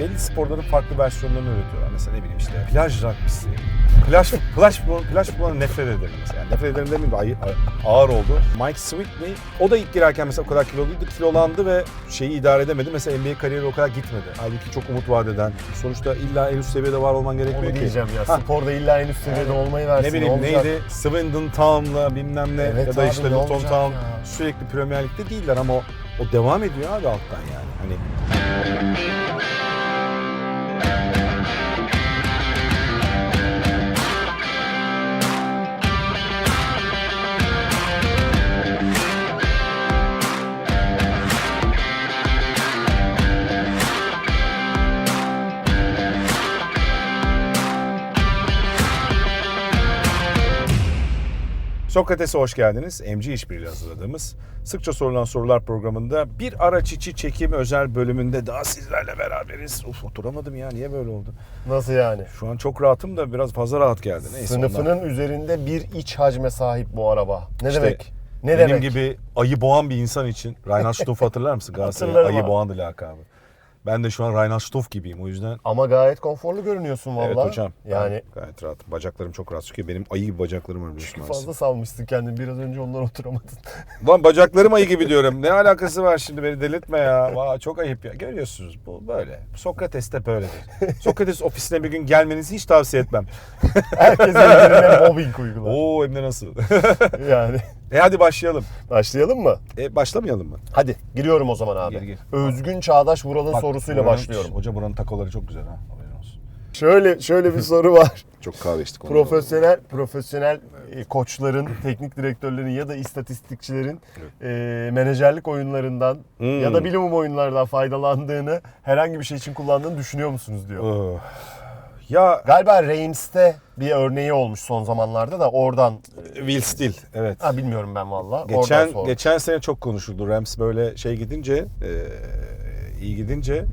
belli sporların farklı versiyonlarını üretiyorlar. Mesela ne bileyim işte plaj rugby'si, plaj, plaj, plaj futboluna nefret ederim mesela. Yani nefret ederim demeyeyim de ay- ay- ağır oldu. Mike Sweetney, o da ilk girerken mesela o kadar kiloluydu, kilolandı ve şeyi idare edemedi. Mesela NBA kariyeri o kadar gitmedi. Halbuki çok umut vaat eden. Sonuçta illa en üst seviyede var olman gerekmiyor Onu ki. diyeceğim ya. Ha. Sporda illa en üst seviyede Yani olmayı versin. Ne bileyim olacak? neydi? Swindon Town'la bilmem ne Evet ya da abi, işte ne Luton olacak Town ya? sürekli Premier Lig'de değiller ama o, o devam ediyor abi alttan yani. Hani Sokrates'e hoş geldiniz. MC İşbirliği hazırladığımız sıkça sorulan sorular programında bir ara çiçi çekim özel bölümünde daha sizlerle beraberiz. Uf oturamadım ya niye böyle oldu? Nasıl yani? Şu an çok rahatım da biraz fazla rahat geldi. Neyse Sınıfının ondan. üzerinde bir iç hacme sahip bu araba. Ne İşte demek? Ne benim demek? gibi ayı boğan bir insan için Reinhard Stuff hatırlar mısın? Hatırlarım ayı abi. boğandı lakabı. Ben de şu an Reinhard Stuff gibiyim o yüzden. Ama gayet konforlu görünüyorsun valla. Evet hocam. Yani gayet rahatım. Bacaklarım çok rahat çünkü benim ayı gibi bacaklarım var biliyorsun maalesef. fazla salmışsın kendini. Biraz önce ondan oturamadın. Lan bacaklarım ayı gibi diyorum. Ne alakası var şimdi beni delirtme ya. Vay çok ayıp ya. Görüyorsunuz bu böyle. Sokrates de böyledir. Sokrates ofisine bir gün gelmenizi hiç tavsiye etmem. Herkes birbirine mobbing uygular. Oo hem de nasıl? Yani. E hadi başlayalım. Başlayalım mı? E başlamayalım mı? Hadi giriyorum o zaman abi. Gir, gir. Özgün Çağdaş Vural'ın Bak, sorusuyla buranın- başlıyorum. Hoca buranın takoları çok güzel ha. Haberin olsun. Şöyle şöyle bir soru var. Çok kahve içtik. profesyonel profesyonel e, koçların, teknik direktörlerin ya da istatistikçilerin e, menajerlik oyunlarından Hmm. ya da bilimum oyunlardan faydalandığını herhangi bir şey için kullandığını düşünüyor musunuz diyor. Oh. Ya Galiba Reims'te bir örneği olmuş son zamanlarda da oradan Will Still evet. ha bilmiyorum ben valla. Geçen geçen sene çok konuşuldu. Rams böyle şey gidince, e, iyi gidince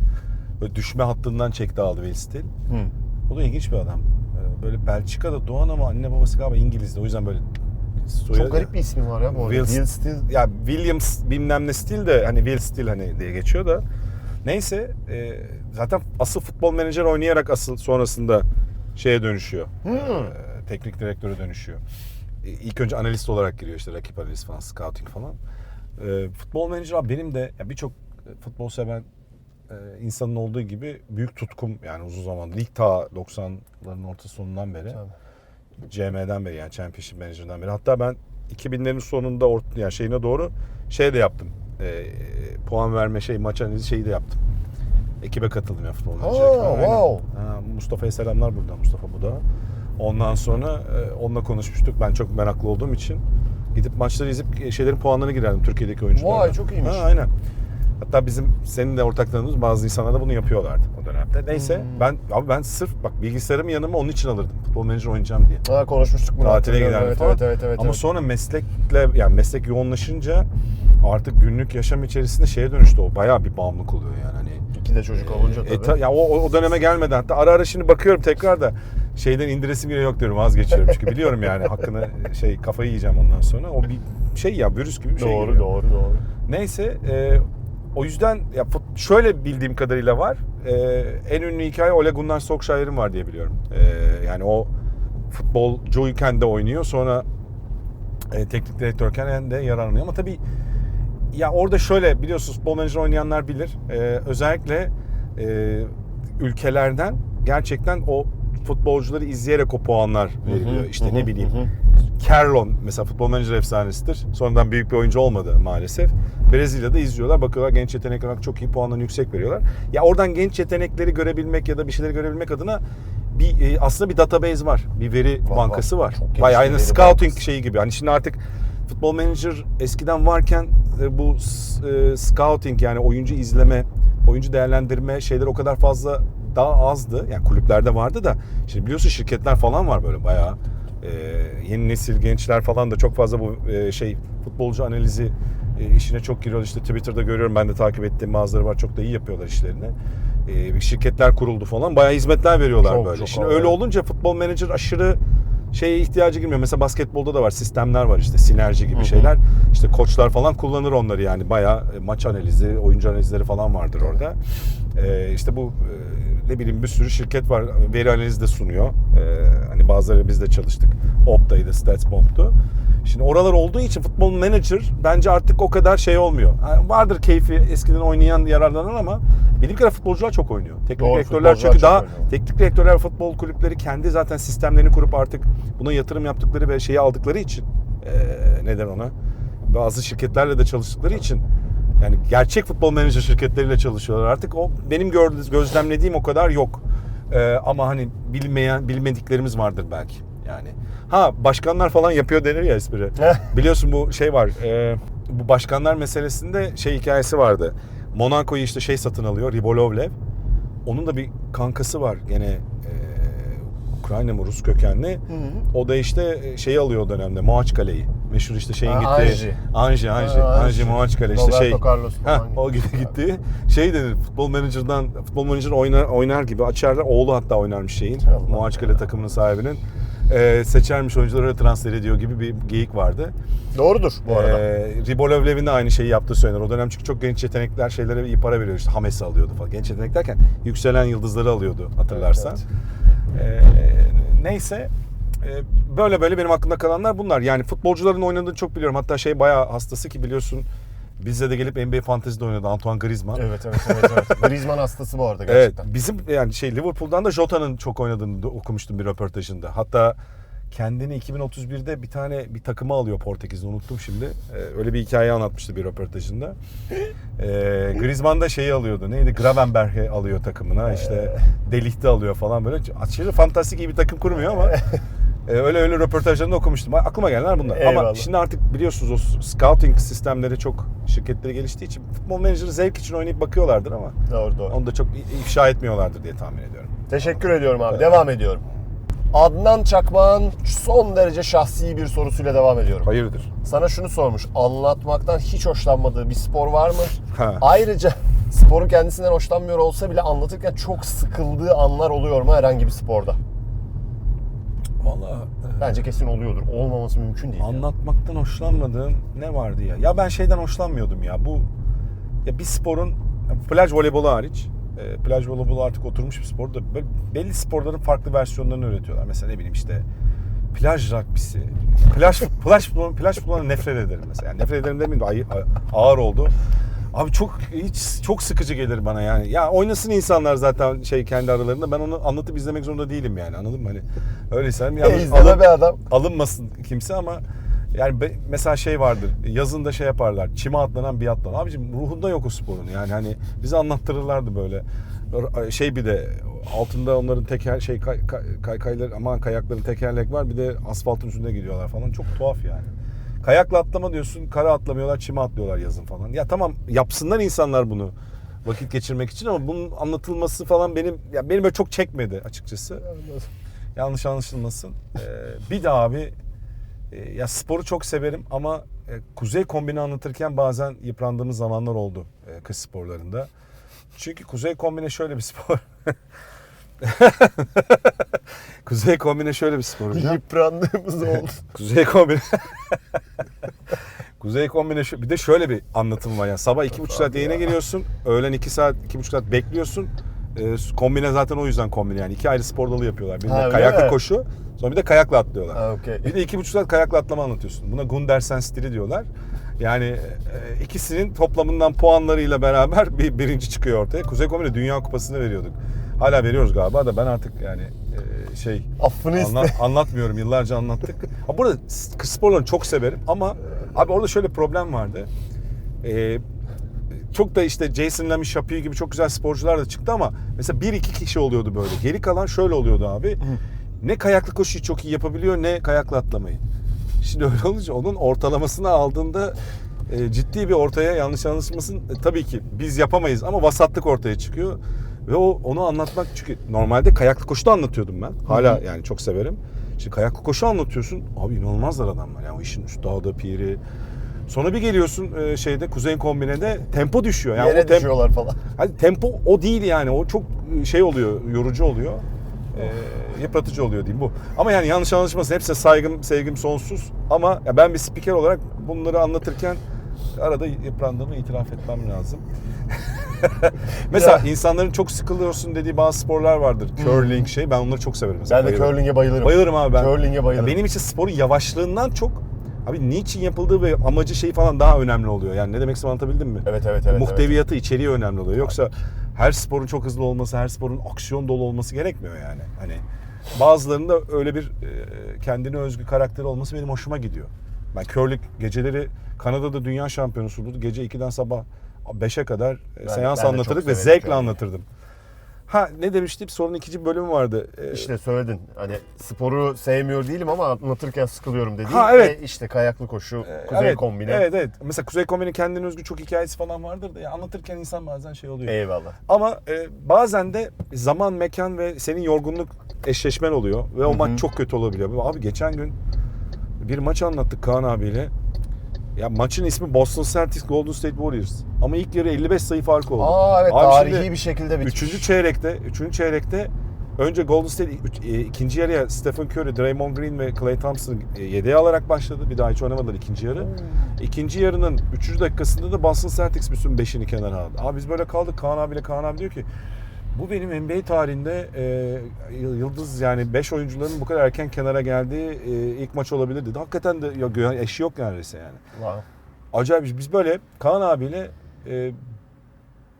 böyle düşme hattından çekti aldı Will Still. Hı. O da ilginç bir adam. E, Böyle Belçika'da doğan ama anne babası galiba İngiliz'de. O yüzden böyle soyadı- Çok garip bir ismi var ya bu. Will- Will Still. Ya Williams bilmem ne Still de hani Will Still hani diye geçiyor da. Neyse e, zaten asıl futbol menajer oynayarak asıl sonrasında şeye dönüşüyor. Hmm. E, teknik direktöre dönüşüyor. E, İlk önce analist olarak giriyor işte rakip analist falan, scouting falan. E, futbol menajer abi benim de birçok e, futbol seven e, insanın olduğu gibi büyük tutkum yani uzun zaman lig ta 90'ların orta sonundan beri. Tabii. CM'den beri yani Championship Manager'dan beri. Hatta ben 2000'lerin sonunda ort yani şeyine doğru şey de yaptım. E, puan verme şey maç analizi şeyi de yaptım. Ekibe katıldım ya futbol ekibe. Aynen. wow. Ha, Mustafa'ya selamlar buradan Mustafa bu da. Ondan sonra e, onunla konuşmuştuk. Ben çok meraklı olduğum için gidip maçları izleyip e, şeylerin puanlarını girerdim Türkiye'deki oyunculara. Vay, çok iyiymiş. Ha, aynen. Hatta bizim senin de ortaklarımız bazı insanlar da bunu yapıyorlardı o dönemde. Neyse Hmm. ben abi ben sırf bak bilgisayarımı yanıma onun için alırdım. Futbol menajer oynayacağım diye. Ha konuşmuştuk bunu. Tatile giderdim evet, falan. Evet evet evet. Ama evet. sonra meslekle yani meslek yoğunlaşınca artık günlük yaşam içerisinde şeye dönüştü o. Bayağı bir bağımlılık oluyor yani hani. İki de çocuk olunca E, tabii. ta- ya o, o- döneme gelmeden hatta ara ara şimdi bakıyorum tekrar da şeyden indiresim bile yok diyorum vazgeçiyorum çünkü biliyorum yani hakkını şey kafayı yiyeceğim ondan sonra. O bir şey ya virüs gibi bir şey. doğru geliyor. doğru doğru. Neyse e, o yüzden ya şöyle bildiğim kadarıyla var. E, en ünlü hikaye Ole Gunnar Solskjaer'in var diye biliyorum. E, yani o futbolcuyken de oynuyor sonra e, teknik direktörken de yararlanıyor ama tabii ya orada şöyle biliyorsunuz futbol menajer oynayanlar bilir. E, özellikle e, ülkelerden gerçekten o futbolcuları izleyerek o puanlar veriliyor. işte ne bileyim. Kerlon mesela futbol menajer efsanesidir. Sonradan büyük bir oyuncu olmadı maalesef. Brezilya'da izliyorlar. Bakıyorlar genç yetenekler olarak çok iyi puanlarını yüksek veriyorlar. Ya oradan genç yetenekleri görebilmek ya da bir şeyleri görebilmek adına bir e, aslında bir database var. Bir veri Var, bankası var. Bayağı aynı scouting bankası. şeyi gibi. Hani şimdi artık futbol menajer eskiden varken e, bu e, scouting yani oyuncu izleme, oyuncu değerlendirme şeyler o kadar fazla daha azdı. Yani kulüplerde vardı da şimdi biliyorsun şirketler falan var böyle bayağı e, yeni nesil gençler falan da çok fazla bu e, şey futbolcu analizi e, işine çok giriyor. İşte Twitter'da görüyorum ben de takip ettiğim bazıları var. Çok da iyi yapıyorlar işlerini. E, şirketler kuruldu falan. Bayağı hizmetler veriyorlar Çok, böyle. çok Şimdi öyle olunca futbol menajer aşırı şeye ihtiyacı girmiyor. Mesela basketbolda da var. Sistemler var işte. Sinerji gibi Hı hı. şeyler. İşte koçlar falan kullanır onları yani. Bayağı e, maç analizi, oyuncu analizleri falan vardır orada. E, işte bu ne bileyim bir sürü şirket var. Veri analizi de sunuyor. Ee, hani bazıları biz de çalıştık. Opta'ydı, StatsBomb'du. Şimdi oralar olduğu için futbol manager bence artık o kadar şey olmuyor. Ha, vardır keyfi eskiden oynayan yararlanan ama bildiğim kadarıyla futbolcular çok oynuyor. Teknik Doğru, direktörler çünkü çok daha oynuyor. teknik direktörler futbol kulüpleri kendi zaten sistemlerini kurup artık buna yatırım yaptıkları ve şeyi aldıkları için ee, neden ona bazı şirketlerle de çalıştıkları için yani gerçek futbol menajer şirketleriyle çalışıyorlar artık. O benim gördüğüm, gözlemlediğim o kadar yok. Ee, ama hani bilmeyen bilmediklerimiz vardır belki. Yani ha başkanlar falan yapıyor denir ya espri. Biliyorsun bu şey var. e, bu başkanlar meselesinde şey hikayesi vardı. Monaco'yu işte şey satın alıyor Ribolovlev. Onun da bir kankası var gene e, Ukrayna mı Rus kökenli. O da işte e, şeyi alıyor o dönemde Moaçkale'yi. Meşhur işte şeyin Ha, gittiği. Anji. Anji, Anji. Anji. Moaçkale işte Roberto şey. Carlos Ha, o gitti gitti. Şey denir futbol menajerden futbol menajer oynar, oynar gibi açarlar. Oğlu hatta oynarmış şeyin. Moaçkale takımının sahibinin. E, seçermiş oyuncuları transfer ediyor gibi bir geyik vardı. Doğrudur bu arada. Ee, Ribolovlev'in de aynı şeyi yaptığı söylenir. O dönem çünkü çok genç yetenekler şeylere iyi para veriyor. İşte Hames'i alıyordu falan. Genç yetenek derken yükselen yıldızları alıyordu hatırlarsan. Ee, neyse Ee, böyle böyle benim aklımda kalanlar bunlar. Yani futbolcuların oynadığını çok biliyorum. Hatta şey bayağı hastası ki biliyorsun bizde de gelip NBA Fantasy'de oynadı Antoine Griezmann. Evet evet evet. evet. Griezmann hastası bu arada Evet, gerçekten. bizim yani şey Liverpool'dan da Jota'nın çok oynadığını okumuştum bir röportajında. Hatta kendini 2031'de bir tane bir takıma alıyor Portekiz'de unuttum şimdi. Ee, öyle bir hikaye anlatmıştı bir röportajında. Ee, Griezmann da şeyi alıyordu. Neydi? Gravenberg'i alıyor takımına. işte Delikti alıyor falan böyle. Aşırı fantastik iyi bir takım kurmuyor ama e, öyle öyle röportajlarında okumuştum. Aklıma gelenler bunlar. Ama Eyvallah. şimdi artık biliyorsunuz o scouting sistemleri çok şirketleri geliştiği için futbol menajeri zevk için oynayıp bakıyorlardır ama Doğru doğru. onu da çok ifşa etmiyorlardır diye tahmin ediyorum. Teşekkür ediyorum abi. Devam ediyorum. Adnan Çakmak'ın son derece şahsi bir sorusuyla devam ediyorum. Hayırdır? Sana şunu sormuş. Anlatmaktan hiç hoşlanmadığı bir spor var mı? Ha. Ayrıca sporun kendisinden hoşlanmıyor olsa bile anlatırken çok sıkıldığı anlar oluyor mu herhangi bir sporda? Bence kesin oluyordur. Olmaması mümkün değil. anlatmaktan hoşlanmadığım ne vardı ya? Ya ben şeyden hoşlanmıyordum ya. Bu ya bir sporun plaj voleybolu hariç e, plaj voleybolu artık oturmuş bir spor da belli sporların farklı versiyonlarını üretiyorlar. Mesela ne bileyim işte plaj rugby'si, plaj plaj plaj futboluna nefret ederim mesela. Yani nefret ederim demeyeyim de ağır oldu. Abi çok hiç çok sıkıcı gelir bana yani. Ya oynasın insanlar zaten şey kendi aralarında. Ben onu anlatıp izlemek zorunda değilim yani. Anladın mı? Hani öyleyse hem E, alın- be adam. alınmasın kimse ama yani be- mesela şey vardır. Yazında şey yaparlar. Çime atlanan biatlon. Abicim ruhunda yok o sporun. Yani hani bize anlattırırlardı böyle. Şey bir de altında onların teker şey kay, kay, kaykaylar aman kayakların tekerlek var. Bir de asfaltın üstünde gidiyorlar falan. Çok tuhaf yani. Kayakla atlama diyorsun. Kara atlamıyorlar, çime atlıyorlar yazın falan. Ya tamam yapsınlar insanlar bunu vakit geçirmek için ama bunun anlatılması falan benim ya benim böyle çok çekmedi açıkçası. Yanlış anlaşılmasın. Ee, bir de abi e, ya sporu çok severim ama e, kuzey kombini anlatırken bazen yıprandığımız zamanlar oldu e, kış sporlarında. Çünkü kuzey kombine şöyle bir spor. kuzey kombine şöyle bir spor. hocam. Yıprandığımız oldu. Kuzey kombine. Kuzey kombine şu- bir de şöyle bir anlatım var yani sabah iki buçuk saat yayına geliyorsun, öğlen iki saat iki buçuk saat bekliyorsun. Ee, kombine zaten o yüzden kombine yani iki ayrı spor dalı yapıyorlar. Bir Ha, de öyle kayakla mi? koşu, sonra bir de kayakla atlıyorlar. Ha, okey. Bir de iki buçuk saat kayakla atlama anlatıyorsun. Buna Gundersen stili diyorlar. Yani e, ikisinin toplamından puanlarıyla beraber bir birinci çıkıyor ortaya. Kuzey Kombine Dünya Kupası'nı veriyorduk. Hala veriyoruz galiba da ben artık yani e, şey Affını iste. Anla- anlatmıyorum. Yıllarca anlattık. Ha, burada kız sporlarını çok severim ama abi orada şöyle problem vardı. Ee, çok da işte Jason Lamy, Shapiro gibi çok güzel sporcular da çıktı ama mesela bir iki kişi oluyordu böyle. Geri kalan şöyle oluyordu abi. Ne kayaklı koşuyu çok iyi yapabiliyor ne kayakla atlamayı. Şimdi öyle olunca onun ortalamasını aldığında e, ciddi bir ortaya yanlış anlaşılmasın. E, tabii ki biz yapamayız ama vasatlık ortaya çıkıyor. Ve o onu anlatmak çünkü normalde kayaklı koşu da anlatıyordum ben. Hala yani çok severim. Şimdi kayaklı koşu anlatıyorsun. Abi inanılmazlar adamlar. Yani o işin üstadı, piri. Sonra bir geliyorsun e, şeyde Kuzey Kombine'de tempo düşüyor. Yani Yere o tem- düşüyorlar falan. Hani tempo o değil yani. O çok şey oluyor, yorucu oluyor. Ee, yıpratıcı oluyor diyeyim bu. Ama yani yanlış anlaşılmasın. Hepsine saygım, sevgim sonsuz. Ama ya ben bir spiker olarak bunları anlatırken arada yıprandığımı itiraf etmem lazım. Mesela insanların çok sıkılıyorsun dediği bazı sporlar vardır. Curling şey. Ben onları çok severim. Mesela. Ben de Bayılırım. curling'e bayılırım. Bayılırım abi ben. Curling'e bayılırım. Ya benim için sporun yavaşlığından çok abi niçin yapıldığı ve amacı şey falan daha önemli oluyor. Yani ne demek istediğimi anlatabildim mi? Evet evet evet. Muhteviyatı, içeriği önemli oluyor. Yoksa her sporun çok hızlı olması, her sporun aksiyon dolu olması gerekmiyor yani. Hani bazılarında öyle bir e, kendine özgü karakteri olması benim hoşuma gidiyor. Ben curling geceleri Kanada'da dünya şampiyonusuydu. Gece 2'den sabah 5'e kadar e, Ben- seans ben anlatırdık ve zevkle curling. anlatırdım. Ha ne demiştim? Sorunun ikinci bölümü vardı. E, İşte söyledin. Hani sporu sevmiyor değilim ama anlatırken sıkılıyorum dediğin. Ha, evet. Ve işte kayaklı koşu, kuzey evet, kombine. Evet evet. Mesela Kuzey Kombine kendine özgü çok hikayesi falan vardır da ya anlatırken insan bazen şey oluyor. Eyvallah. Ama e, bazen de zaman, mekan ve senin yorgunluk eşleşmen oluyor ve o Hı hı. maç çok kötü olabiliyor. Abi geçen gün bir maç anlattık Kaan abiyle. Ya maçın ismi Boston Celtics Golden State Warriors. Ama ilk yarı 55 sayı fark oldu. Aa evet Abi tarihi şimdi bir şekilde bitmiş. Üçüncü çeyrekte, üçüncü çeyrekte önce Golden State üç- e, ikinci yarıya Stephen Curry, Draymond Green ve Klay Thompson e, yedeğe alarak başladı. Bir daha hiç oynamadılar ikinci yarı. İkinci yarının üçüncü dakikasında da Boston Celtics bütün beşini kenara aldı. Abi biz böyle kaldık. Kaan abiyle Kaan abi diyor ki bu benim NBA tarihinde e, yıldız yani 5 oyuncuların bu kadar erken kenara geldiği e, ilk maç olabilir dedi. Hakikaten de ya, eşi yok neredeyse yani. Wow. Acayip. Biz böyle Kaan abiyle e,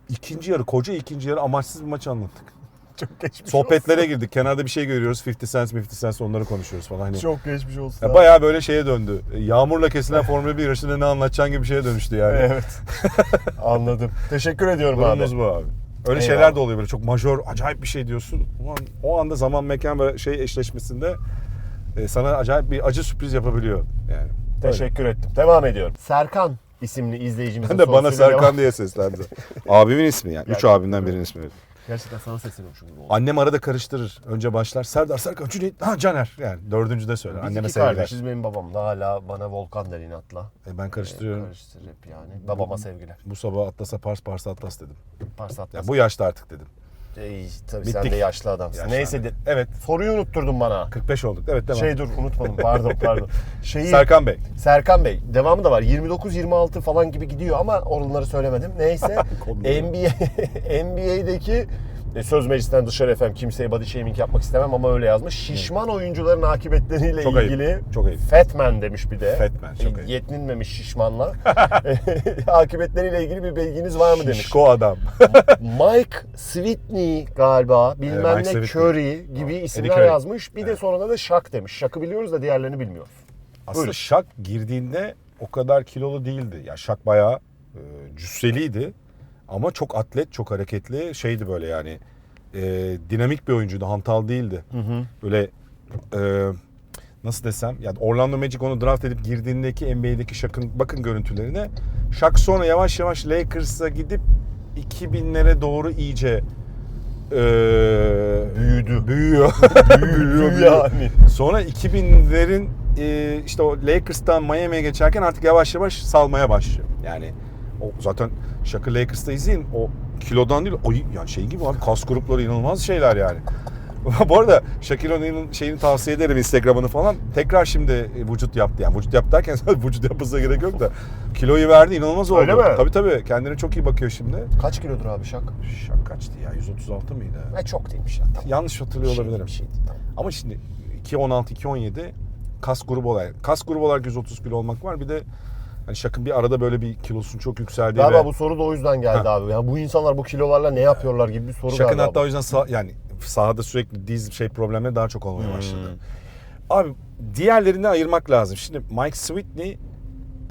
ikinci yarı, koca ikinci yarı amaçsız bir maç anlattık. Çok geçmiş Sohbetlere girdik. Kenarda bir şey görüyoruz. 50 cent, 50 cent onları konuşuyoruz falan. Hani. olsun. Çok geçmiş olsun. Ya abi. bayağı böyle şeye döndü. Yağmurla kesilen Formula 1 yarışında ne anlatacağın gibi bir şeye dönüştü yani. Evet. Anladım. Teşekkür ediyorum abi. Durumumuz bu abi. Öyle Eyvallah. şeyler de oluyor böyle çok majör, acayip bir şey diyorsun. O, an, o anda zaman, mekan ve şey eşleşmesinde e, sana acayip bir acı sürpriz yapabiliyor yani. Teşekkür ettim. Devam ediyorum. Serkan isimli izleyicimizin Ben de bana sorusuyla Serkan diye seslendi. Abimin ismi yani. Üç abimden birinin ismi. Gerçekten sana sesleniyormuşum gibi oldu. Annem arada karıştırır. Önce başlar. Serdar Serkan Cüneyt. Ha Caner. Yani dördüncü de söyler. Biz Anneme iki sevgiler. kardeşiz. Benim babam da hala bana Volkan der inatla. E, ben karıştırıyorum. Karıştır hep yani. Babama sevgiler. Bu sabah Atlas'a Pars Pars Atlas dedim. Pars Ya atlas. bu yaşta artık dedim. Ey, tabii Bittik. sen de yaşlı adamsın. Yaşlandık. Neyse de, Evet. soruyu unutturdun bana. 45 olduk. Evet devam. Şey dur unutmadım pardon pardon. Şeyi, Serkan Bey. Serkan Bey devamı da var. 29-26 falan gibi gidiyor ama onları söylemedim. Neyse. NBA NBA'deki e, söz meclisinden dışarı efendim kimseye body shaming yapmak istemem ama öyle yazmış. Şişman oyuncuların akıbetleriyle Çok ayıp, ilgili çok ayıp. Fatman demiş bir de. Fatman, çok ayıp. Yetninmemiş şişmanla. akıbetleriyle ilgili bir bilginiz var mı demiş. Şişko adam. Mike Switney galiba bilmem Mike ne Switney. Curry gibi isimler Curry. yazmış. Bir de sonunda da Shaq demiş. Shaq'ı biliyoruz da diğerlerini bilmiyoruz. Aslında Buyurun. Şak girdiğinde o kadar kilolu değildi. Ya Şak bayağı e, cüsseliydi. Ama çok atlet, çok hareketli. Şeydi böyle yani. e, dinamik bir oyuncuydu. Hantal değildi. Böyle e, nasıl desem yani Orlando Magic onu draft edip girdiğindeki NBA'deki Shaq'ın bakın görüntülerine. Shaq sonra yavaş yavaş Lakers'a gidip 2000'lere doğru iyice e, Büyüdü. Büyüyor. büyüyor, büyüyor. yani. Sonra 2000'lerin e, işte o Lakers'tan Miami'ye geçerken artık yavaş yavaş salmaya başlıyor. Yani o zaten Shaq'ı Lakers'ta izleyin o kilodan değil o yani şey gibi abi kas grupları inanılmaz şeyler yani. Bu arada O'Neal'ın şeyini tavsiye ederim Instagram'ını falan. Tekrar şimdi e, vücut yaptı yani. Vücut yaptı derken vücut yapmasına gerek yok da. Kiloyu verdi inanılmaz oldu. Öyle mi? Tabii tabii. Kendine çok iyi bakıyor şimdi. Kaç kilodur abi Shaq? Shaq kaçtı ya? 136 mıydı? Ne çok değilmiş ya. Tamam. Yanlış hatırlıyor şey olabilirim. şey tamam. Ama şimdi 2.16 2.17 kas grubu olarak kas grubu olarak 130 kilo olmak var. Bir de hani Şak'ın bir arada böyle bir kilosun çok yükseldiği Galiba ve bu soru da o yüzden geldi Ha. abi. Ya bu insanlar bu kilolarla ne yapıyorlar gibi bir soru Şak'ın galiba. hatta o bu. yüzden sağ, yani sahada sürekli diz şey problemleri daha çok olmaya Hmm. başladı. Abi diğerlerini ayırmak lazım. Şimdi Mike Switney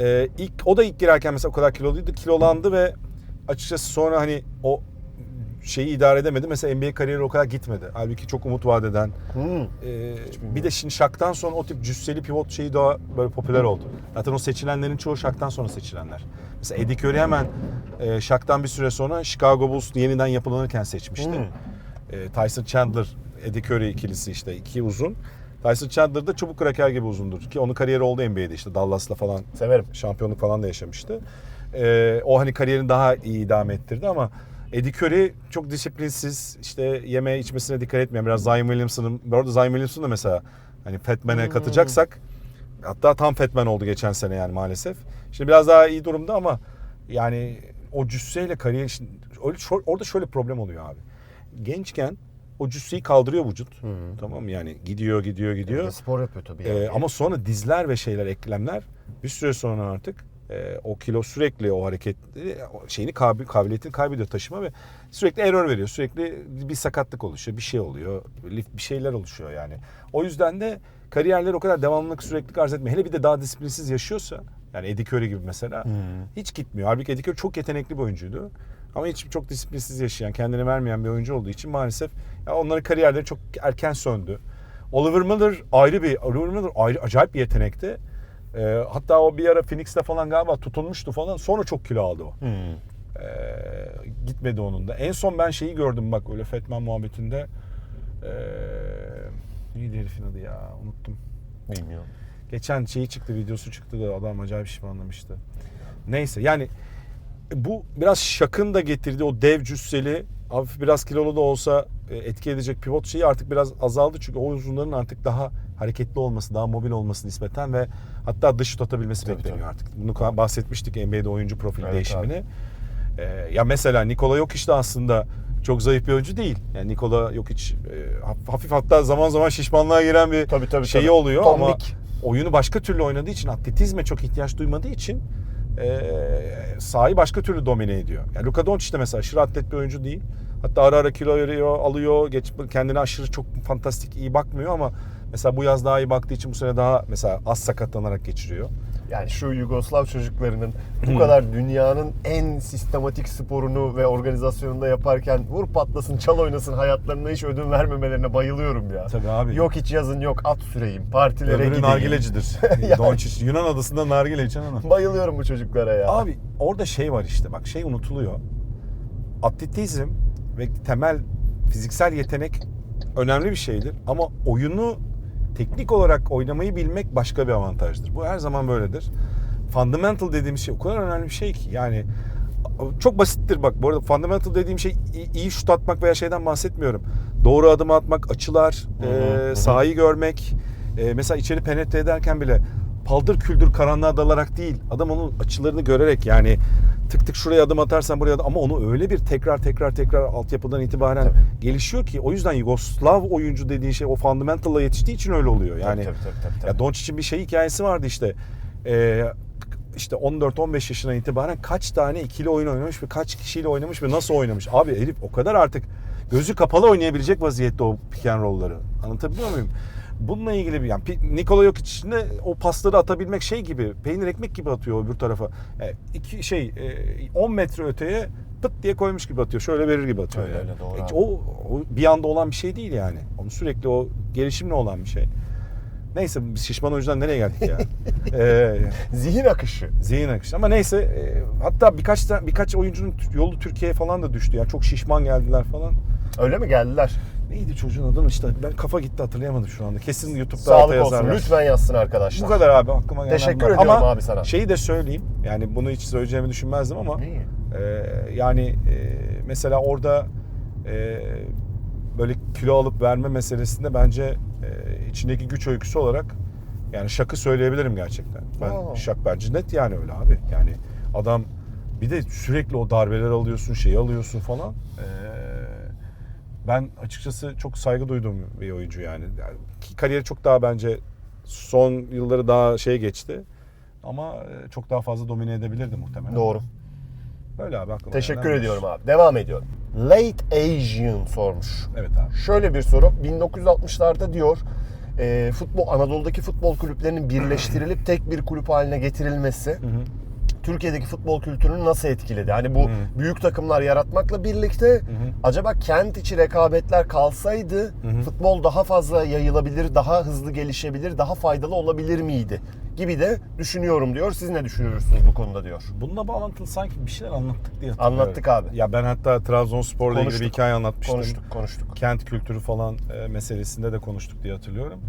e, ilk o da ilk girerken mesela o kadar kiloluydu. Kilolandı ve açıkçası sonra hani o şeyi idare edemedi. Mesela NBA kariyeri o kadar gitmedi. Halbuki çok umut vaat eden, Hmm. Ee, bir de şimdi Şak'tan sonra o tip cüsseli pivot şeyi daha böyle popüler oldu. Zaten o seçilenlerin çoğu Şak'tan sonra seçilenler. Mesela Eddie Curry hemen e, Şak'tan bir süre sonra Chicago Bulls yeniden yapılanırken seçmişti. Hmm. E, Tyson Chandler, Eddie Curry ikilisi işte iki uzun. Tyson Chandler da çubuk kraker gibi uzundur. Ki onun kariyeri oldu NBA'de işte Dallas'la falan Severim. şampiyonluk falan da yaşamıştı. Ee, o hani kariyerini daha iyi idame ettirdi ama Eddie Curry çok disiplinsiz, işte yeme içmesine dikkat etmeyen biraz Zion Williamson'ın, bu arada Zion Williamson da mesela hani Fatman'e katacaksak hatta tam Fatman oldu geçen sene yani maalesef. Şimdi biraz daha iyi durumda ama yani o cüsseyle kariyer için orada şöyle problem oluyor abi. Gençken o cüsseyi kaldırıyor vücut. Tamam mı? Yani gidiyor gidiyor gidiyor. Spor yapıyor tabii. Ee, yani. ama sonra dizler ve şeyler eklemler bir süre sonra artık e, o kilo sürekli o hareket o şeyini kabil, kabiliyetini kaybediyor taşıma ve sürekli error veriyor. Sürekli bir sakatlık oluşuyor, bir şey oluyor, lift- bir şeyler oluşuyor yani. O yüzden de kariyerleri o kadar devamlılık sürekli arz etmiyor. Hele bir de daha disiplinsiz yaşıyorsa yani Eddie Curry gibi mesela hiç gitmiyor. Halbuki Eddie Curry çok yetenekli bir oyuncuydu. Ama hiç çok disiplinsiz yaşayan, kendini vermeyen bir oyuncu olduğu için maalesef ya onların kariyerleri çok erken söndü. Oliver Miller ayrı bir Oliver Miller ayrı acayip bir yetenekti. Ee, hatta o bir ara Phoenix'te falan galiba tutunmuştu falan. Sonra çok kilo aldı o. Hmm. Ee, gitmedi onun da. En son ben şeyi gördüm bak öyle Fetman muhabbetinde. Ee, neydi herifin adı ya? Unuttum. Bilmiyorum. Geçen şeyi çıktı, videosu çıktı da adam acayip şişmanlamıştı. Neyse yani bu biraz şakın da getirdiği o dev cüsseli, hafif biraz kilolu da olsa e, etki edecek pivot şeyi artık biraz azaldı. Çünkü o uzunların artık daha hareketli olması, daha mobil olması nispeten ve hatta dış şut atabilmesi Tabii, bekleniyor tabii. artık. Bunu bahsetmiştik NBA'de oyuncu profil Evet değişimini. Ee, ya mesela Nikola Jokic de aslında çok zayıf bir oyuncu değil. Yani Nikola Jokic e, haf- hafif hatta zaman zaman şişmanlığa giren bir Tabii, tabii, şeyi tabii. oluyor ama Tombik. oyunu başka türlü oynadığı için atletizme çok ihtiyaç duymadığı için e, sahayı başka türlü domine ediyor. Yani Luka Doncic de mesela aşırı atlet bir oyuncu değil. Hatta ara ara kilo veriyor, alıyor, geç, kendine aşırı çok fantastik iyi bakmıyor ama mesela bu yaz daha iyi baktığı için bu sene daha mesela az sakatlanarak geçiriyor. Yani şu Yugoslav çocuklarının bu kadar dünyanın en sistematik sporunu ve organizasyonunda yaparken vur patlasın çal oynasın hayatlarına hiç ödün vermemelerine bayılıyorum ya. Tabii abi. Yok hiç yazın yok at süreyim partilere Öbürü gideyim. nargilecidir. Doncic Yunan adasında nargile içen adam. Bayılıyorum bu çocuklara ya. Abi orada şey var işte bak şey unutuluyor. Atletizm ve temel fiziksel yetenek önemli bir şeydir ama oyunu teknik olarak oynamayı bilmek başka bir avantajdır. Bu her zaman böyledir. Fundamental dediğim şey o kadar önemli bir şey ki yani çok basittir bak bu arada fundamental dediğim şey iyi- şut atmak veya şeyden bahsetmiyorum. Doğru adım atmak, açılar, hı, e, sahayı görmek. E, mesela içeri penetre ederken bile paldır küldür karanlığa dalarak değil. Adam onun açılarını görerek yani tık tık şuraya adım atarsan buraya da ama onu öyle bir tekrar tekrar tekrar altyapıdan itibaren Tabii. gelişiyor ki o yüzden Yugoslav oyuncu dediğin şey o fundamental'la yetiştiği için öyle oluyor. Yani tabii, tabii, tabii, tabii. ya Doncic'in bir şey hikayesi vardı işte. Ee, işte 14-15 yaşından itibaren kaç tane ikili oyun oynamış ve kaç kişiyle oynamış ve nasıl oynamış. Abi herif o kadar artık gözü kapalı oynayabilecek vaziyette o pick and roll'ları. Anlatabiliyor muyum? Bununla ilgili bir yani Nikola Jokic için de o pasları atabilmek şey gibi peynir ekmek gibi atıyor öbür tarafa. Yani iki şey e, 10 metre öteye pıt diye koymuş gibi atıyor. Şöyle verir gibi atıyor. Öyle, yani. öyle, doğru E, abi. o, o bir anda olan bir şey değil yani. Onu sürekli o gelişimle olan bir şey. Neyse biz şişman oyuncudan nereye geldik ya? ee, Zihin akışı. zihin akışı. Ama neyse e, hatta birkaç birkaç oyuncunun yolu Türkiye'ye falan da düştü. Yani çok şişman geldiler falan. Öyle mi geldiler? Neydi çocuğun adı işte ben kafa gitti hatırlayamadım şu anda. Kesin YouTube'da Sağlık alta olsun. yazarlar. Lütfen yazsın arkadaşlar. Bu kadar abi aklıma gelen Teşekkür bunlar. ediyorum ama abi sana. Şeyi de söyleyeyim. Yani bunu hiç söyleyeceğimi düşünmezdim ama e, yani e, mesela orada e, böyle kilo alıp verme meselesinde bence e, içindeki güç öyküsü olarak yani şakı söyleyebilirim gerçekten. Ben Aa. şak bence net yani öyle abi. Yani adam bir de sürekli o darbeler alıyorsun, şeyi alıyorsun falan. E, ben açıkçası çok saygı duyduğum bir oyuncu yani. yani kariyeri çok daha bence son yılları daha şey geçti. Ama e, çok daha fazla domine edebilirdi muhtemelen. Doğru. Böyle abi aklıma Teşekkür gelen ediyorum abi. Devam ediyorum. Late Asian sormuş. Evet abi. Şöyle bir soru. 1960'larda diyor e, futbol Anadolu'daki futbol kulüplerinin birleştirilip tek bir kulüp haline getirilmesi Türkiye'deki futbol kültürünü nasıl etkiledi? Hani bu büyük takımlar yaratmakla birlikte acaba kent içi rekabetler kalsaydı futbol daha fazla yayılabilir, daha hızlı gelişebilir, daha faydalı olabilir miydi? Gibi de düşünüyorum diyor. Siz ne düşünüyorsunuz bu konuda diyor. Bununla bağlantılı sanki bir şeyler anlattık diye hatırlıyorum. Anlattık abi. Ya ben hatta Trabzonspor'la ilgili bir Konuştuk. hikaye anlatmıştım. Konuştuk, konuştuk. Kent kültürü falan e, meselesinde de konuştuk diye hatırlıyorum.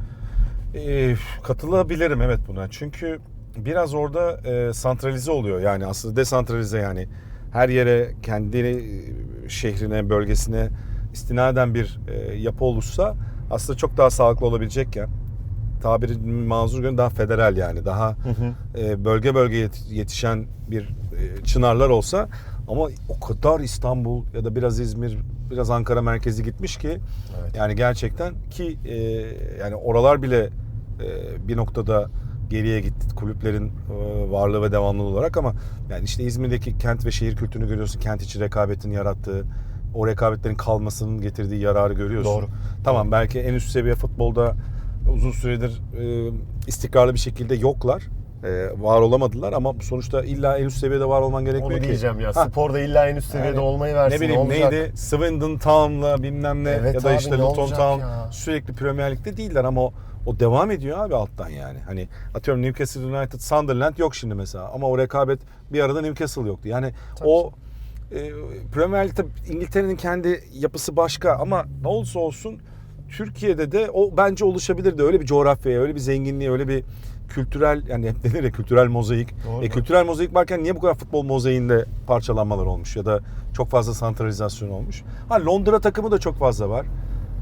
E, katılabilirim evet buna. Çünkü biraz orada e, santralize oluyor. Yani aslında desantralize yani. Her yere kendi e, şehrine, bölgesine istinaden bir e, yapı olursa aslında çok daha sağlıklı olabilecekken tabiri mazur görün daha federal yani daha e, bölge bölge yet- yetişen bir e, çınarlar olsa Ama o kadar İstanbul ya da biraz İzmir, biraz Ankara merkezi gitmiş ki Evet. yani gerçekten ki e, yani oralar bile e, bir noktada geriye gitti kulüplerin e, varlığı ve devamlılığı olarak ama yani işte İzmir'deki kent ve şehir kültürünü görüyorsun. Kent içi rekabetin yarattığı, o rekabetlerin kalmasının getirdiği yararı görüyorsun. Doğru. Tamam belki en üst seviye futbolda uzun süredir e, istikrarlı bir şekilde yoklar. E, var olamadılar ama sonuçta illa en üst seviyede var olman gerekmiyor Onu ki. diyeceğim ya. Ha, Sporda illa en üst seviyede yani olmayı versin. ne bileyim olacak? neydi? Swindon Town'la bilmem ne Evet ya da abi, işte ne Luton Town ya? sürekli Premier Lig'de değiller ama o, o devam ediyor abi alttan yani. Hani atıyorum Newcastle United, Sunderland yok şimdi mesela ama o rekabet bir arada Newcastle yoktu. Yani Tabii o e, Premier Lig'de İngiltere'nin kendi yapısı başka ama ne olursa olsun Türkiye'de de o bence oluşabilirdi. Öyle bir coğrafyaya, öyle bir zenginliğe, öyle bir kültürel yani hep denir ya kültürel mozaik. Doğru. E, kültürel mozaik varken niye bu kadar futbol mozaiğinde parçalanmalar olmuş ya da çok fazla santralizasyon olmuş? Ha Londra takımı da çok fazla var.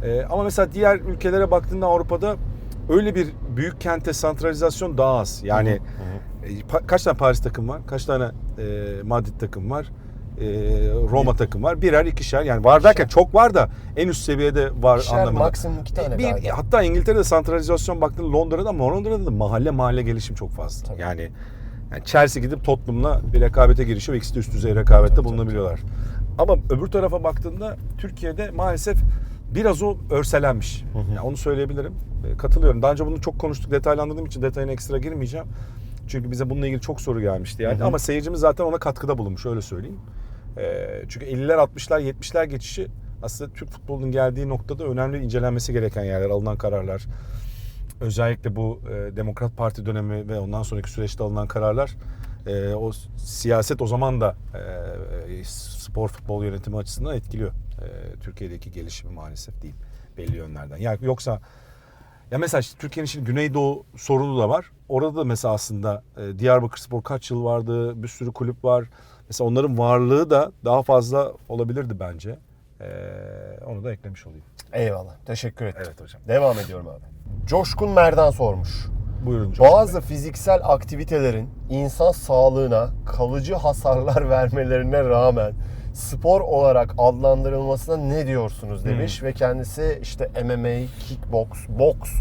E, ama mesela diğer ülkelere baktığında Avrupa'da öyle bir büyük kente santralizasyon daha az. Yani e, pa- kaç tane Paris takım var? Kaç tane e, Madrid takım var? E, Roma takım var. Birer ikişer yani var derken çok var da en üst seviyede var İkişer, anlamında. maksimum iki tane E, bir, galiba. hatta İngiltere'de santralizasyon baktığında Londra'da ama Londra'da da mahalle mahalle gelişim çok fazla. Tabii. Yani, yani Chelsea gidip Tottenham'la bir rekabete girişiyor ve ikisi de üst düzey rekabette bulunabiliyorlar. Ama öbür tarafa baktığında Türkiye'de maalesef biraz o örselenmiş. Yani onu söyleyebilirim. E, Katılıyorum. Daha önce bunu çok konuştuk. Detaylandırdığım için detayına ekstra girmeyeceğim. Çünkü bize bununla ilgili çok soru gelmişti yani. Ama seyircimiz zaten ona katkıda bulunmuş öyle söyleyeyim. E, çünkü 50'ler 60'lar 70'ler geçişi aslında Türk futbolunun geldiği noktada önemli incelenmesi gereken yerler, alınan kararlar. Özellikle bu e, Demokrat Parti dönemi ve ondan sonraki süreçte alınan kararlar e, o siyaset o zaman da e, spor futbol yönetimi açısından etkiliyor. Türkiye'deki gelişimi maalesef değil belli yönlerden. Yani yoksa ya mesela işte Türkiye'nin şimdi Güneydoğu sorunu da var. Orada da mesela aslında e, Diyarbakırspor kaç yıl vardı, bir sürü kulüp var. Mesela onların varlığı da daha fazla olabilirdi bence. E, onu da eklemiş olayım. Eyvallah. Teşekkür ederim. Evet hocam. Devam ediyorum abi. Coşkun Merdan sormuş. Buyurun. Coşkun Bazı fiziksel aktivitelerin insan sağlığına kalıcı hasarlar vermelerine rağmen spor olarak adlandırılmasına ne diyorsunuz demiş ve kendisi işte MMA, kickbox, boks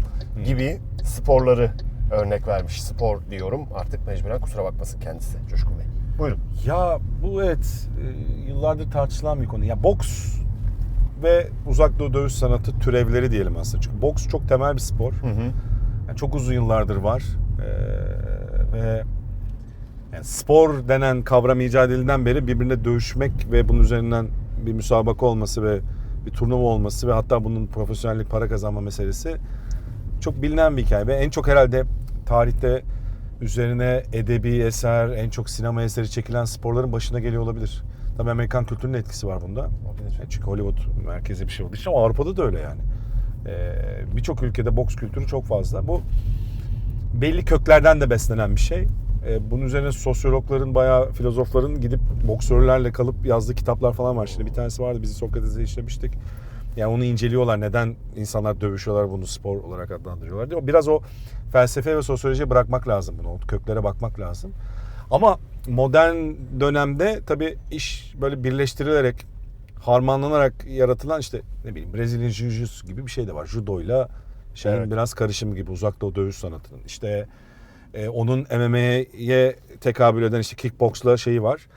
gibi sporları örnek vermiş. Spor diyorum artık mecburen kusura bakmasın kendisi Coşkun Bey. Buyurun. Ya bu evet e, yıllardır tartışılan bir konu. Ya boks ve uzak doğu dövüş sanatı türevleri diyelim aslında. Çünkü boks çok temel bir spor. Yani çok uzun yıllardır var. Ee, ve yani spor denen kavram icat edildiğinden beri birbirine dövüşmek ve bunun üzerinden bir müsabaka olması ve bir turnuva olması ve hatta bunun profesyonellik para kazanma meselesi çok bilinen bir hikaye ve en çok herhalde tarihte üzerine edebi eser, en çok sinema eseri çekilen sporların başına geliyor olabilir. Tabii Amerikan kültürünün etkisi var bunda. Çünkü Hollywood merkezi bir şey olduğu için ama Avrupa'da da öyle yani. Ee, Birçok ülkede boks kültürü çok fazla. Bu belli köklerden de beslenen bir şey. Ee, bunun üzerine sosyologların, bayağı filozofların gidip boksörlerle kalıp yazdığı kitaplar falan var. Şimdi bir tanesi vardı, bizi Sokrates'e işlemiştik. Yani onu inceliyorlar. Neden insanlar dövüşüyorlar, bunu spor olarak adlandırıyorlar diye. Biraz o felsefe ve sosyolojiye bırakmak lazım bunu. O köklere bakmak lazım. Ama modern dönemde tabii iş böyle birleştirilerek, harmanlanarak yaratılan işte ne bileyim Brezilya Jiu-Jitsu gibi bir şey de var. Judoyla şeyin Evet. biraz karışımı gibi uzak doğu dövüş sanatının. İşte e, onun MMA'ye tekabül eden işte kickboxla şeyi var.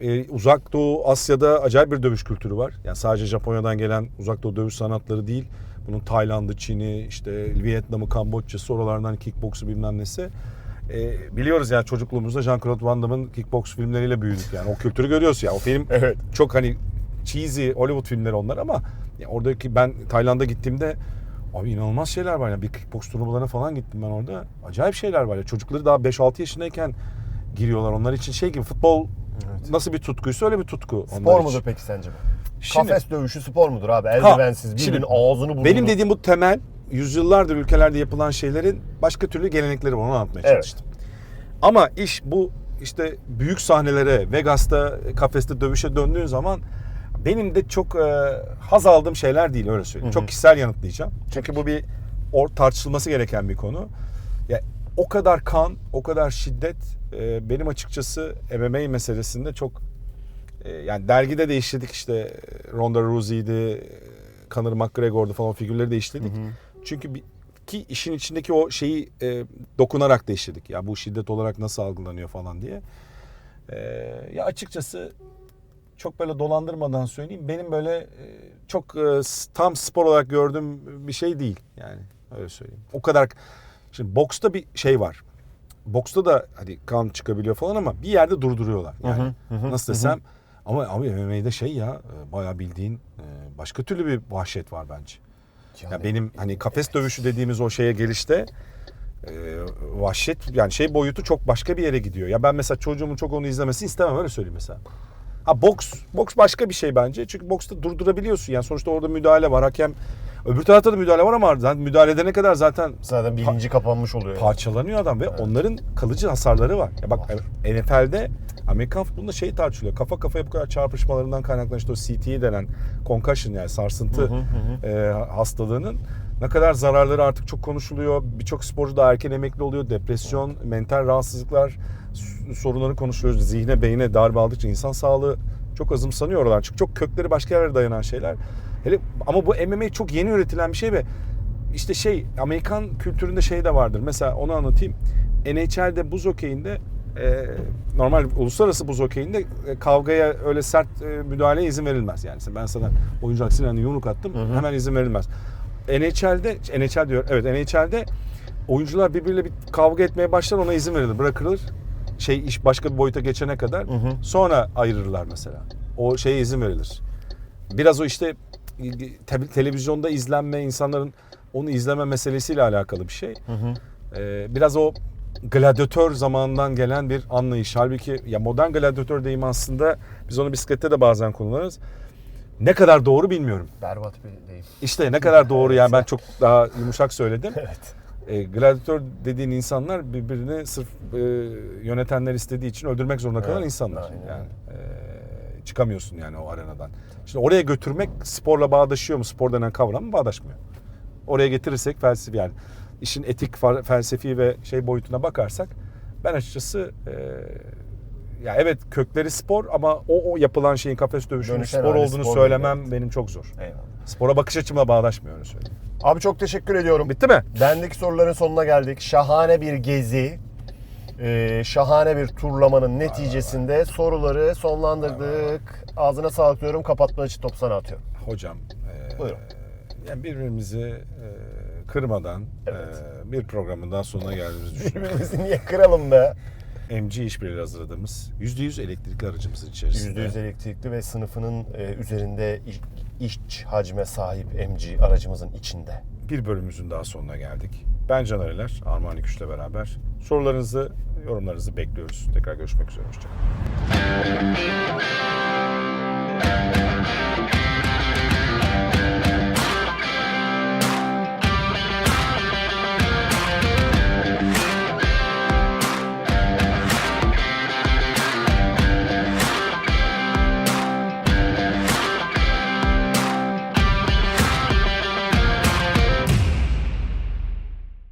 E, uzak doğu Asya'da acayip bir dövüş kültürü var. Yani sadece Japonya'dan gelen uzak doğu dövüş sanatları değil. Bunun Tayland'ı, Çin'i, işte Vietnam'ı, Kamboçya'sı, oralardan kickboksu bilmem nesi. E, biliyoruz yani çocukluğumuzda Jean-Claude Van Damme'ın kickbox filmleriyle büyüdük yani. O kültürü görüyoruz ya. O film Evet. çok hani cheesy Hollywood filmleri onlar ama ya oradaki ben Tayland'a gittiğimde abi inanılmaz şeyler var ya bir kickbox turnuvalarına falan gittim ben orada. Acayip şeyler var ya. Çocukları daha 5-6 yaşındayken giriyorlar. Onlar için şey gibi futbol nasıl bir tutkuysa öyle bir tutku. Spor onlar mudur için. peki sence bu? Şimdi- Kafes dövüşü spor mudur abi? Eldivensiz, şimdi birbirinin ağzını burnunu. Benim dediğim bu temel yüzyıllardır ülkelerde yapılan şeylerin başka türlü gelenekleri var. Onu anlatmaya Evet. çalıştım. Ama iş bu işte büyük sahnelere, Vegas'ta, kafeste dövüşe döndüğün zaman benim de çok e, haz aldığım şeyler değil öyle söyleyeyim. Çok kişisel yanıtlayacağım. Çünkü bu bir or, tartışılması gereken bir konu. Ya o kadar kan, o kadar şiddet e, benim açıkçası MMA meselesinde çok e, yani dergide de işledik işte Ronda Rousey'di, Conor McGregor'du falan figürleri de işledik. Çünkü bir, ki işin içindeki o şeyi e, dokunarak da işledik. Ya bu şiddet olarak nasıl algılanıyor falan diye. E, ya açıkçası çok böyle dolandırmadan söyleyeyim. Benim böyle e, çok e, tam spor olarak gördüğüm bir şey değil. Yani öyle söyleyeyim. O kadar şimdi boksta bir şey var. Boksta da hani kan çıkabiliyor falan ama bir yerde durduruyorlar. Yani nasıl desem ama abi MMA'de şey ya e, bayağı bildiğin e, başka türlü bir vahşet var bence. Yani- Ya benim hani kafes dövüşü dediğimiz o şeye gelişte e, vahşet yani şey boyutu çok başka bir yere gidiyor. Ya ben mesela çocuğumun çok onu izlemesini istemem öyle söyleyeyim mesela. Ha boks boks başka bir şey bence. Çünkü boksta durdurabiliyorsun. Yani sonuçta orada müdahale var. Hakem öbür tarafta da müdahale var ama zaten müdahale edene kadar zaten Zaten bilinci kapanmış oluyor. yani. parçalanıyor adam ve onların kalıcı hasarları var. Ya bak NFL'de Amerikan futbolunda şey tartışılıyor. Kafa kafaya bu kadar çarpışmalarından kaynaklanan işte o CTE denen concussion yani sarsıntı e, hastalığının ne kadar zararları artık çok konuşuluyor. Birçok sporcu da erken emekli oluyor. Depresyon, mental rahatsızlıklar s- sorunları konuşuyoruz. Zihne, beyne darbe aldıkça insan sağlığı çok azımsanıyor oralar. Çünkü çok kökleri başka yerlere dayanan şeyler. Hele ama bu MMA çok yeni üretilen bir şey ve işte şey Amerikan kültüründe şey de vardır. Mesela onu anlatayım. NHL'de buz hokeyinde e, normal uluslararası buz hokeyinde e, kavgaya öyle sert e, müdahaleye izin verilmez. Yani ben sana oyuncu aksine hani yumruk attım hemen izin verilmez. NHL'de NHL diyor evet NHL'de oyuncular birbiriyle bir kavga etmeye başlar ona izin verilir bırakılır. Şey iş başka bir boyuta geçene kadar sonra ayırırlar mesela. O şeye izin verilir. Biraz o işte te- televizyonda izlenme insanların onu izleme meselesiyle alakalı bir şey. Ee, biraz o gladyatör zamanından gelen bir anlayış. Halbuki ya modern gladyatör deyimi aslında biz onu bisiklette de bazen kullanırız. Ne kadar doğru bilmiyorum. Berbat bir deyim. İşte ne kadar doğru yani ben çok daha yumuşak söyledim. Evet. E, gladyatör dediğin insanlar birbirini sırf e, yönetenler istediği için öldürmek zorunda kalan Evet, insanlar. aynen. Yani e, çıkamıyorsun yani o arenadan. Şimdi oraya götürmek sporla bağdaşıyor mu? Spor denen kavram mı? Bağdaşmıyor. Oraya getirirsek felsefi yani işin etik, felsefi ve şey boyutuna bakarsak ben açıkçası e, ya evet kökleri spor ama o, o yapılan şeyin kafes dövüşünün Dönüşen spor olduğunu spor söylemem benim çok zor. Eyvallah. Spora bakış açımla bağdaşmıyor öyle söyleyeyim. Abi çok teşekkür ediyorum. Bitti mi? Bendeki soruların sonuna geldik. Şahane bir gezi, e, şahane bir turlamanın neticesinde soruları sonlandırdık. Ağzına sağlık diyorum. Kapatma için top sana atıyorum. Hocam, e, Buyurun. yani birbirimizi e, kırmadan Evet. e, bir programın daha sonuna geldiğimizi düşünüyorum. Birbirimizi niye kıralım be? MG işbirliği hazırladığımız %100 elektrikli aracımızın içerisinde. %100 elektrikli ve sınıfının e, üzerinde iş, iş hacme sahip MG aracımızın içinde. Bir bölümümüzün daha sonuna geldik. Ben Can Areler, Armağan Küş'le beraber sorularınızı, yorumlarınızı bekliyoruz. Tekrar görüşmek üzere. Hoşçakalın.